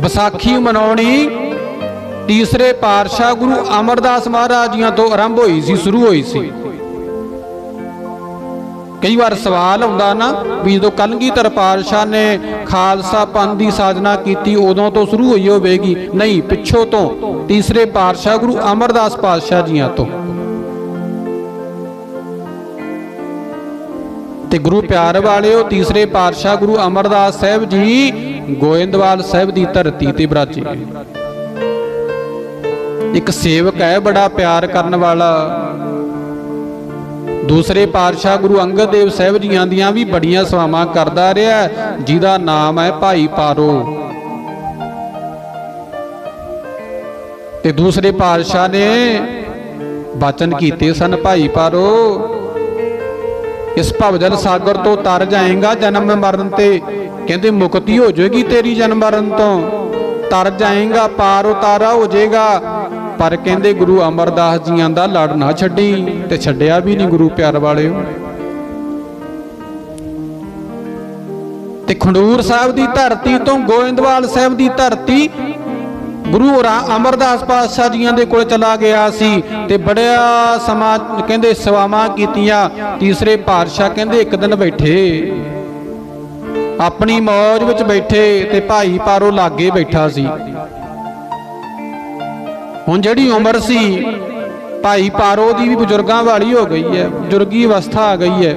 ਵਿਸਾਖੀ ਮਨਾਉਣੀ ਤੀਸਰੇ ਪਾਤਸ਼ਾਹ ਗੁਰੂ ਅਮਰਦਾਸ ਮਹਾਰਾਜ ਜੀਆਂ ਤੋਂ ਆਰੰਭ ਹੋਈ ਸੀ, ਸ਼ੁਰੂ ਹੋਈ ਸੀ। ਕਈ ਵਾਰ ਸਵਾਲ ਆਉਂਦਾ ਨਾ ਵੀ ਜਦੋਂ ਕਲਗੀਧਰ ਪਾਤਸ਼ਾਹ ਨੇ ਖਾਲਸਾ ਪੰਥ ਦੀ ਸਾਜਨਾ ਕੀਤੀ, ਉਦੋਂ ਤੋਂ ਸ਼ੁਰੂ ਹੋਈ ਹੋਵੇਗੀ। ਨਹੀਂ, ਪਿੱਛੋਂ ਤੋਂ ਤੀਸਰੇ ਪਾਤਸ਼ਾਹ ਗੁਰੂ ਅਮਰਦਾਸ ਪਾਤਸ਼ਾਹ ਜੀਆਂ ਤੋਂ। ਤੇ ਗੁਰੂ ਪਿਆਰ ਵਾਲਿਓ, ਤੀਸਰੇ ਪਾਤਸ਼ਾਹ ਗੁਰੂ ਅਮਰਦਾਸ ਸਾਹਿਬ ਜੀ ਗੋਇੰਦਵਾਲ ਸਾਹਿਬ ਦੀ ਧਰਤੀ ਤੇ ਬਰਾਜੇ। ਇੱਕ ਸੇਵਕ ਹੈ, ਬੜਾ ਪਿਆਰ ਕਰਨ ਵਾਲਾ। ਦੂਸਰੇ ਪਾਤਸ਼ਾਹ ਗੁਰੂ ਅੰਗਦ ਦੇਵ ਸਾਹਿਬ ਜੀਆਂ ਦੀਆਂ ਵੀ ਬੜੀਆਂ ਸੇਵਾਵਾਂ ਕਰਦਾ ਰਿਹਾ ਜਿਹਦਾ ਨਾਮ ਹੈ ਭਾਈ ਪਾਰੋ। ਤੇ ਦੂਸਰੇ ਪਾਤਸ਼ਾਹ ਨੇ ਬਚਨ ਕੀਤੇ ਸਨ, ਭਾਈ ਪਾਰੋ, ਇਸ ਭਵਜਲ ਸਾਗਰ ਤੋਂ ਤਰ ਜਾਏਗਾ ਜਨਮ ਮਰਨ ਤੇ। ਕਹਿੰਦੇ, ਮੁਕਤੀ ਹੋ ਜਾਏਗੀ ਤੇਰੀ ਜਨਮ ਮਰਨ ਤੋਂ। ਤਰ ਜਾਏਗਾ, ਪਾਰ ਉਤਾਰਾ ਹੋ ਜਾਏਗਾ। ਪਰ ਕਹਿੰਦੇ, ਗੁਰੂ ਅਮਰਦਾਸ ਜੀਆਂ ਦਾ ਲੜ ਨਾ ਛੱਡੀ ਤੇ ਛੱਡਿਆ ਵੀ ਨਹੀਂ ਗੁਰੂ ਪਿਆਰ ਵਾਲਿਓ। ਤੇ ਖੰਡੂਰ ਸਾਹਿਬ ਦੀ ਧਰਤੀ ਤੋਂ ਗੋਇੰਦਵਾਲ ਸਾਹਿਬ ਦੀ ਧਰਤੀ ਗੁਰੂ ਅਮਰਦਾਸ ਪਾਤਸ਼ਾਹ ਜੀਆਂ ਦੇ ਕੋਲ ਚਲਾ ਗਿਆ ਸੀ ਤੇ ਬੜਿਆ ਸਮਾਂ ਕਹਿੰਦੇ ਸੇਵਾਵਾਂ ਕੀਤੀਆਂ। ਤੀਸਰੇ ਪਾਤਸ਼ਾਹ ਕਹਿੰਦੇ, ਇੱਕ ਦਿਨ ਬੈਠੇ। ਆਪਣੀ ਮੌਜ ਵਿੱਚ ਬੈਠੇ ਤੇ ਭਾਈ ਪਾਰੋ ਲਾਗੇ ਬੈਠਾ ਸੀ। ਹੁਣ ਜਿਹੜੀ ਉਮਰ ਸੀ, ਭਾਈ ਪਾਰੋ ਦੀ ਵੀ ਬਜ਼ੁਰਗਾਂ ਵਾਲੀ ਹੋ ਗਈ ਹੈ, ਬਜ਼ੁਰਗੀ ਅਵਸਥਾ ਆ ਗਈ ਹੈ।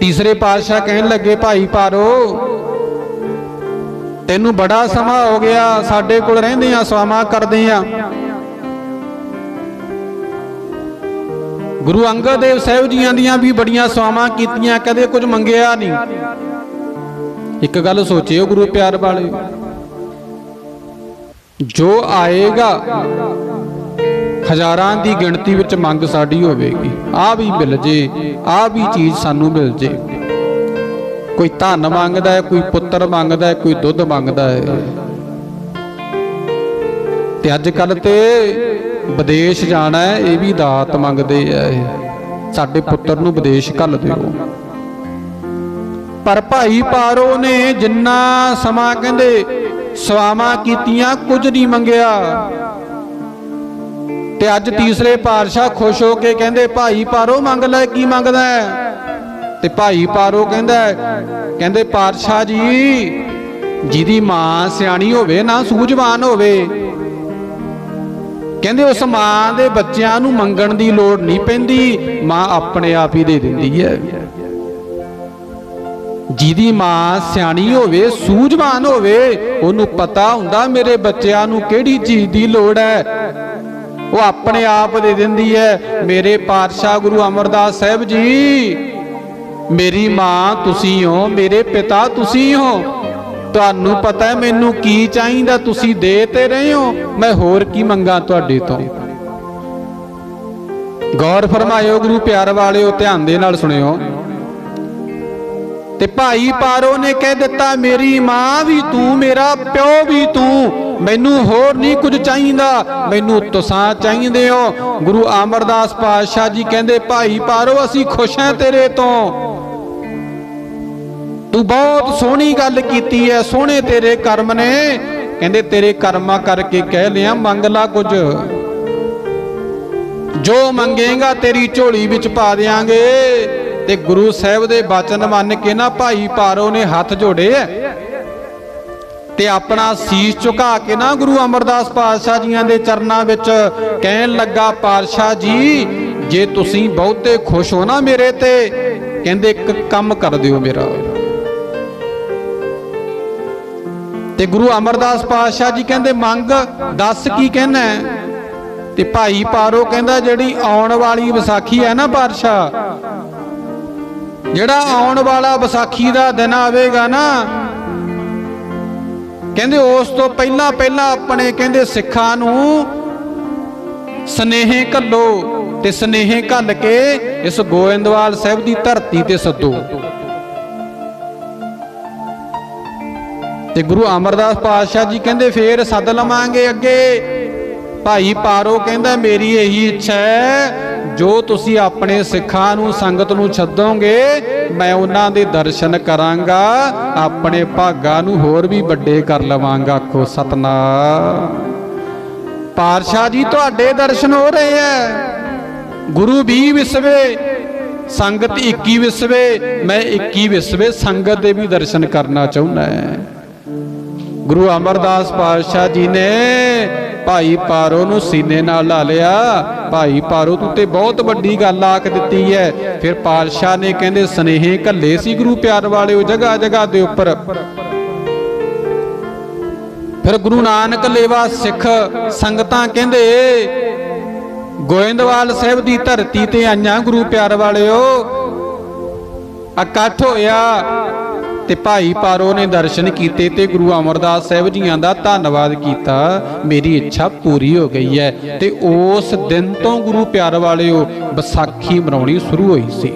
ਤੀਸਰੇ ਪਾਤਸ਼ਾਹ ਕਹਿਣ ਲੱਗੇ, ਭਾਈ ਪਾਰੋ, ਤੈਨੂੰ ਬੜਾ ਸਮਾਂ ਹੋ ਗਿਆ, ਸਾਡੇ ਕੋਲ ਰਹਿੰਦੇ ਆ ਸਵਾਮਾ ਕਰਦੇ ਆ। ਗੁਰੂ ਅੰਗਦ ਦੇਵ ਸਾਹਿਬ ਜੀਆਂ ਦੀਆਂ ਵੀ ਬੜੀਆਂ ਸਵਾਮਾ ਕੀਤੀਆਂ, ਕਦੇ ਕੁਝ ਮੰਗਿਆ ਨਹੀਂ। ਇੱਕ ਗੱਲ ਸੋਚਿਓ ਗੁਰੂ ਪਿਆਰ ਵਾਲੇ। ਜੋ ਆਏਗਾ, ਹਜ਼ਾਰਾਂ ਦੀ ਗਿਣਤੀ ਵਿੱਚ ਮੰਗ ਸਾਡੀ ਹੋਵੇਗੀ। ਆ ਵੀ ਮਿਲ ਜੇ ਆ ਵੀ ਚੀਜ਼ ਸਾਨੂੰ ਮਿਲ ਜੇ। ਕੋਈ ਧਨ ਮੰਗਦਾ ਹੈ, ਕੋਈ ਪੁੱਤਰ ਮੰਗਦਾ ਹੈ, ਕੋਈ ਦੁੱਧ ਮੰਗਦਾ ਹੈ। ਤੇ ਅੱਜ ਕੱਲ ਤੇ ਵਿਦੇਸ਼ ਜਾਣਾ ਹੈ, ਇਹ ਵੀ ਦਾਤ ਮੰਗਦੇ ਆ ਇਹ। ਸਾਡੇ ਪੁੱਤਰ ਨੂੰ ਵਿਦੇਸ਼ ਘੱਲ ਦਿਓ। ਪਰ ਭਾਈ ਪਾਰੋ ਨੇ ਜਿੰਨਾ ਸਮਾਂ ਕਹਿੰਦੇ ਸਵਾਮਾ ਕੀਤੀਆਂ, ਕੁਝ ਨਹੀਂ ਮੰਗਿਆ। ਤੇ ਅੱਜ ਤੀਸਰੇ ਪਾਤਸ਼ਾਹ ਖੁਸ਼ ਹੋ ਕੇ ਕਹਿੰਦੇ, ਭਾਈ ਪਾਰੋ ਮੰਗ ਲੈ, ਕੀ ਮੰਗਦਾ ਹੈ? ਤੇ ਭਾਈ ਪਾਰੋ ਕਹਿੰਦਾ ਕਹਿੰਦੇ, ਪਾਤਸ਼ਾਹ ਜੀ, ਜਿਹਦੀ ਮਾਂ ਸਿਆਣੀ ਹੋਵੇ ਨਾ, ਸੂਝਵਾਨ ਹੋਵੇ ਕਹਿੰਦੇ ਉਸ ਮਾਂ ਦੇ ਬੱਚਿਆਂ ਨੂੰ ਮੰਗਣ ਦੀ ਲੋੜ ਨਹੀਂ ਪੈਂਦੀ, ਮਾਂ ਆਪਣੇ ਆਪ ਹੀ ਦੇ ਦਿੰਦੀ ਹੈ। ਜਿਹਦੀ ਮਾਂ ਸਿਆਣੀ ਹੋਵੇ, ਸੂਝਵਾਨ ਹੋਵੇ, ਉਹਨੂੰ ਪਤਾ ਹੁੰਦਾ ਮੇਰੇ ਬੱਚਿਆਂ ਨੂੰ ਕਿਹੜੀ ਚੀਜ਼ ਦੀ ਲੋੜ ਹੈ। ਉਹ ਆਪਣੇ ਆਪ ਦੇ ਦਿੰਦੀ ਹੈ, ਮੇਰੇ ਪਾਤਸ਼ਾਹ ਗੁਰੂ ਅਮਰਦਾਸ ਸਾਹਿਬ ਜੀ, ਮੇਰੀ ਮਾਂ ਤੁਸੀਂ ਹੋ, ਮੇਰੇ ਪਿਤਾ ਤੁਸੀਂ ਹੋ ਤੁਹਾਨੂੰ ਪਤਾ ਹੈ ਮੈਨੂੰ ਕੀ ਚਾਹੀਦਾ? ਤੁਸੀਂ ਦੇ ਤੇ ਰਹੇ ਹੋ। ਮੈਂ ਹੋਰ ਕੀ ਮੰਗਾ ਤੁਹਾਡੇ ਤੋਂ? ਗੌਰ ਫਰਮਾਇਓ ਗੁਰੂ ਪਿਆਰ ਵਾਲਿਓ, ਧਿਆਨ ਦੇ ਨਾਲ ਸੁਣਿਓ। ਤੇ ਭਾਈ ਪਾਰੋ ਨੇ ਕਹਿ ਦਿੱਤਾ, ਮੇਰੀ ਮਾਂ ਵੀ ਤੂੰ, ਮੇਰਾ ਪਿਓ ਵੀ ਤੂੰ। ਮੈਨੂੰ ਹੋਰ ਨਹੀਂ ਕੁਝ ਚਾਹੀਦਾ। ਮੈਨੂੰ ਤੁਸਾਂ ਚਾਹੀਦੇ ਹੋ। ਗੁਰੂ ਅਮਰਦਾਸ ਪਾਤਸ਼ਾਹ ਜੀ ਕਹਿੰਦੇ, ਭਾਈ ਪਾਰੋ, ਅਸੀਂ ਖੁਸ਼ ਹਾਂ ਤੇਰੇ ਤੋਂ। ਤੂੰ ਬਹੁਤ ਸੋਹਣੀ ਗੱਲ ਕੀਤੀ ਹੈ ਸੋਹਣੇ ਤੇਰੇ ਕਰਮ ਨੇ। ਕਹਿੰਦੇ ਤੇਰੇ ਕਰਮਾਂ ਕਰਕੇ ਕਹਿ ਲਿਆ, ਮੰਗ ਲਾ ਕੁਝ। ਜੋ ਮੰਗੇਗਾ ਤੇਰੀ ਝੋਲੀ ਵਿੱਚ ਪਾ ਦੇਾਂਗੇ ਤੇ ਗੁਰੂ ਸਾਹਿਬ ਦੇ ਬਚਨ ਮੰਨ ਕੇ ਨਾ ਭਾਈ ਪਾਰੋ ਨੇ ਹੱਥ ਜੋੜੇ ਐ। ਤੇ ਆਪਣਾ ਸੀਸ ਝੁਕਾ ਕੇ ਨਾ ਗੁਰੂ ਅਮਰਦਾਸ ਪਾਤਸ਼ਾਹ ਜੀਆਂ ਦੇ ਚਰਨਾਂ ਵਿੱਚ ਕਹਿਣ ਲੱਗਾ, ਪਾਤਸ਼ਾਹ ਜੀ, ਜੇ ਤੁਸੀਂ ਬਹੁਤੇ ਖੁਸ਼ ਹੋ ਨਾ ਮੇਰੇ ਤੇ, ਕਹਿੰਦੇ ਇੱਕ ਕੰਮ ਕਰ ਦਿਓ ਮੇਰਾ। ਤੇ ਗੁਰੂ ਅਮਰਦਾਸ ਪਾਤਸ਼ਾਹ ਜੀ ਕਹਿੰਦੇ, ਮੰਗ, ਦੱਸ ਕੀ ਕਹਿਣਾ ਹੈ? ਤੇ ਭਾਈ ਪਾਰੋ ਕਹਿੰਦਾ, ਜਿਹੜੀ ਆਉਣ ਵਾਲੀ ਵਿਸਾਖੀ ਹੈ ਨਾ ਪਾਤਸ਼ਾਹ, ਜਿਹੜਾ ਆਉਣ ਵਾਲਾ ਵਿਸਾਖੀ ਦਾ ਦਿਨ ਆਵੇਗਾ ਨਾ, ਕਹਿੰਦੇ ਉਸ ਤੋਂ ਪਹਿਲਾਂ ਪਹਿਲਾਂ ਆਪਣੇ ਕਹਿੰਦੇ ਸਿੱਖਾਂ ਨੂੰ ਸਨੇਹੇ ਘੱਲੋ ਤੇ ਸਨੇਹੇ ਘੱਲ ਕੇ ਇਸ ਗੋਇੰਦਵਾਲ ਸਾਹਿਬ ਦੀ ਧਰਤੀ ਤੇ ਸੱਦੋ। ਤੇ ਗੁਰੂ ਅਮਰਦਾਸ ਪਾਤਸ਼ਾਹ ਜੀ ਕਹਿੰਦੇ ਫੇਰ ਸੱਦ ਲਵਾਂਗੇ ਅੱਗੇ। ਭਾਈ ਪਾਰੋ ਕਹਿੰਦਾ, ਮੇਰੀ ਇਹੀ ਇੱਛਾ ਹੈ, ਜੋ ਤੁਸੀਂ ਆਪਣੇ ਸਿੱਖਾਂ ਨੂੰ, ਸੰਗਤ ਨੂੰ ਛੱਡੋਗੇ, ਮੈਂ ਉਹਨਾਂ ਦੇ ਦਰਸ਼ਨ ਕਰਾਂਗਾ, ਆਪਣੇ ਭਾਗਾਂ ਨੂੰ ਹੋਰ ਵੀ ਵੱਡੇ ਕਰ ਲਵਾਂਗਾ। ਆਖੋ, ਸਤਨਾਮ। ਪਾਤਸ਼ਾਹ ਜੀ, ਤੁਹਾਡੇ ਦਰਸ਼ਨ ਹੋ ਰਹੇ ਐ ਗੁਰੂ 20 ਵਿਸਵੇ, ਸੰਗਤ 21 ਵਿਸਵੇ, ਮੈਂ 21 ਵਿਸਵੇ, ਸੰਗਤ ਦੇ ਵੀ ਦਰਸ਼ਨ ਕਰਨਾ ਚਾਹੁੰਦਾ ਹਾਂ। ਗੁਰੂ ਅਮਰਦਾਸ ਪਾਤਸ਼ਾਹ ਜੀ ਨੇ ਭਾਈ ਪਾਰੋ ਨੂੰ ਸੀਨੇ ਨਾਲ ਲਾ ਲਿਆ। ਭਾਈ ਪਾਰੋ ਤੂੰ ਤੇ ਬਹੁਤ ਵੱਡੀ ਗੱਲ ਆਖ ਦਿੱਤੀ ਹੈ। ਫਿਰ ਪਾਤਸ਼ਾਹ ਨੇ ਕਹਿੰਦੇ, ਸਨੇਹੇ ਕੱਲੇ ਸੀ ਗੁਰੂ ਪਿਆਰ ਵਾਲਿਓ ਜਗ੍ਹਾ ਜਗ੍ਹਾ ਦੇ ਉੱਪਰ। ਫਿਰ ਗੁਰੂ ਨਾਨਕ ਲੇਵਾ ਸਿੱਖ ਸੰਗਤਾਂ ਕਹਿੰਦੇ, ਗੋਇੰਦਵਾਲ ਸਾਹਿਬ ਦੀ ਧਰਤੀ ਤੇ ਆਈਆਂ ਗੁਰੂ ਪਿਆਰ ਵਾਲਿਓ, ਇਕੱਠ ਹੋਇਆ। ਤੇ ਭਾਈ ਪਾਰੋ ਨੇ ਦਰਸ਼ਨ ਕੀਤੇ ਤੇ ਗੁਰੂ ਅਮਰਦਾਸ ਸਾਹਿਬ ਜੀਆਂ ਦਾ ਧੰਨਵਾਦ ਕੀਤਾ। ਮੇਰੀ ਇੱਛਾ ਪੂਰੀ ਹੋ ਗਈ ਹੈ ਤੇ ਉਸ ਦਿਨ ਤੋਂ ਗੁਰੂ ਪਿਆਰ ਵਾਲਿਓ ਵਿਸਾਖੀ ਮਨਾਉਣੀ ਸ਼ੁਰੂ ਹੋਈ ਸੀ।